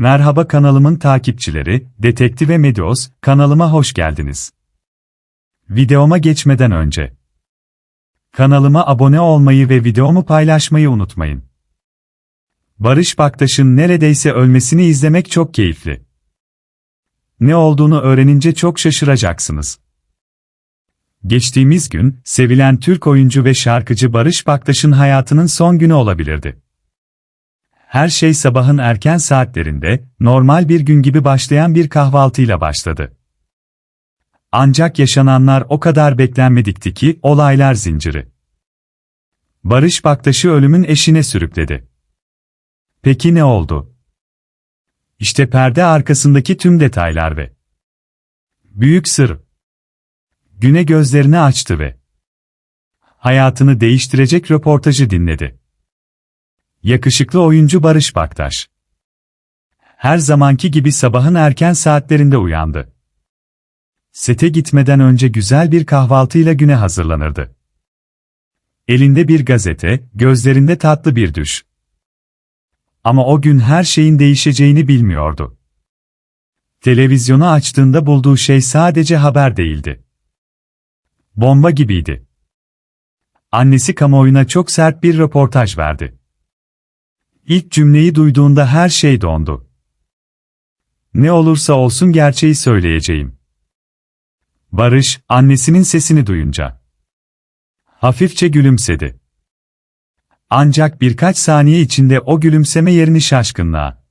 Merhaba kanalımın takipçileri, Detektive Medios, kanalıma hoş geldiniz. Videoma geçmeden önce kanalıma abone olmayı ve videomu paylaşmayı unutmayın. Barış Baktaş'ın neredeyse ölmesini izlemek çok keyifli. Ne olduğunu öğrenince çok şaşıracaksınız. Geçtiğimiz gün, sevilen Türk oyuncu ve şarkıcı Barış Baktaş'ın hayatının son günü olabilirdi. Her şey sabahın erken saatlerinde, normal bir gün gibi başlayan bir kahvaltıyla başladı. Ancak yaşananlar o kadar beklenmedikti ki, olaylar zinciri. Barış Baktaş'ı ölümün eşine sürükledi. Peki ne oldu? İşte perde arkasındaki tüm detaylar ve büyük sır. Güne gözlerini açtı ve hayatını değiştirecek röportajı dinledi. Yakışıklı oyuncu Barış Baktaş. Her zamanki gibi sabahın erken saatlerinde uyandı. Sete gitmeden önce güzel bir kahvaltıyla güne hazırlanırdı. Elinde bir gazete, gözlerinde tatlı bir düş. Ama o gün her şeyin değişeceğini bilmiyordu. Televizyonu açtığında bulduğu şey sadece haber değildi. Bomba gibiydi. Annesi kamuoyuna çok sert bir röportaj verdi. İlk cümleyi duyduğunda her şey dondu. Ne olursa olsun gerçeği söyleyeceğim. Barış, annesinin sesini duyunca hafifçe gülümsedi. Ancak birkaç saniye içinde o gülümseme yerini şaşkınlığa,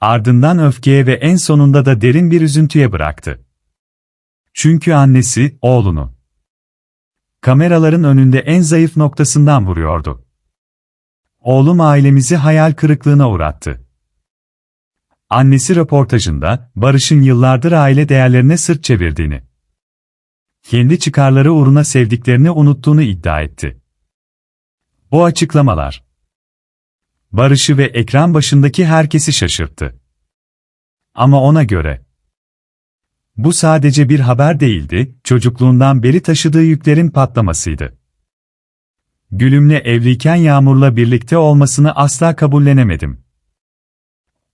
ardından öfkeye ve en sonunda da derin bir üzüntüye bıraktı. Çünkü annesi, oğlunu kameraların önünde en zayıf noktasından vuruyordu. Oğlum ailemizi hayal kırıklığına uğrattı. Annesi röportajında, Barış'ın yıllardır aile değerlerine sırt çevirdiğini, kendi çıkarları uğruna sevdiklerini unuttuğunu iddia etti. Bu açıklamalar, Barış'ı ve ekran başındaki herkesi şaşırttı. Ama ona göre, bu sadece bir haber değildi, çocukluğundan beri taşıdığı yüklerin patlamasıydı. Gülüm'le evliyken Yağmur'la birlikte olmasını asla kabullenemedim.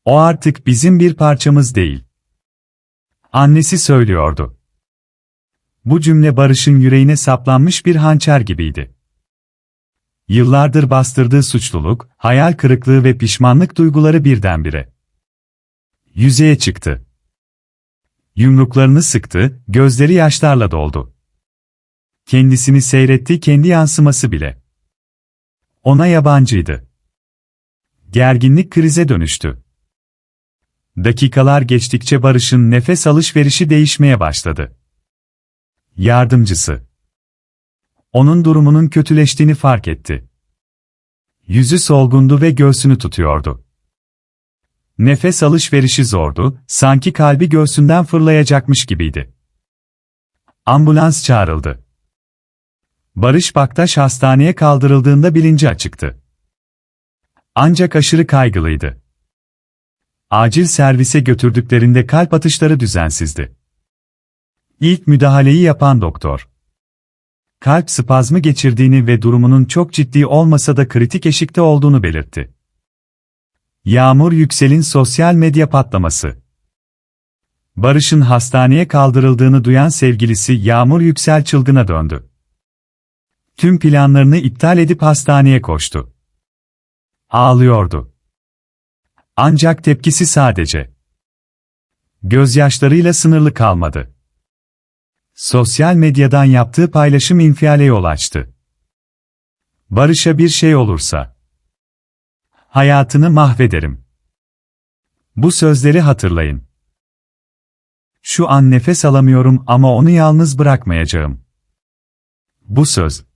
O artık bizim bir parçamız değil. Annesi söylüyordu. Bu cümle Barış'ın yüreğine saplanmış bir hançer gibiydi. Yıllardır bastırdığı suçluluk, hayal kırıklığı ve pişmanlık duyguları birdenbire yüzeye çıktı. Yumruklarını sıktı, gözleri yaşlarla doldu. Kendisini seyretti kendi yansıması bile. Ona yabancıydı. Gerginlik krize dönüştü. Dakikalar geçtikçe Barış'ın nefes alışverişi değişmeye başladı. Yardımcısı. Onun durumunun kötüleştiğini fark etti. Yüzü solgundu ve göğsünü tutuyordu. Nefes alışverişi zordu, sanki kalbi göğsünden fırlayacakmış gibiydi. Ambulans çağrıldı. Barış Baktaş hastaneye kaldırıldığında bilinci açıktı. Ancak aşırı kaygılıydı. Acil servise götürdüklerinde kalp atışları düzensizdi. İlk müdahaleyi yapan doktor, kalp spazmı geçirdiğini ve durumunun çok ciddi olmasa da kritik eşikte olduğunu belirtti. Yağmur Yüksel'in sosyal medya patlaması. Barış'ın hastaneye kaldırıldığını duyan sevgilisi Yağmur Yüksel çılgına döndü tüm planlarını iptal edip hastaneye koştu. Ağlıyordu. Ancak tepkisi sadece gözyaşlarıyla sınırlı kalmadı. Sosyal medyadan yaptığı paylaşım infiale yol açtı. Barış'a bir şey olursa hayatını mahvederim. Bu sözleri hatırlayın. Şu an nefes alamıyorum ama onu yalnız bırakmayacağım. Bu söz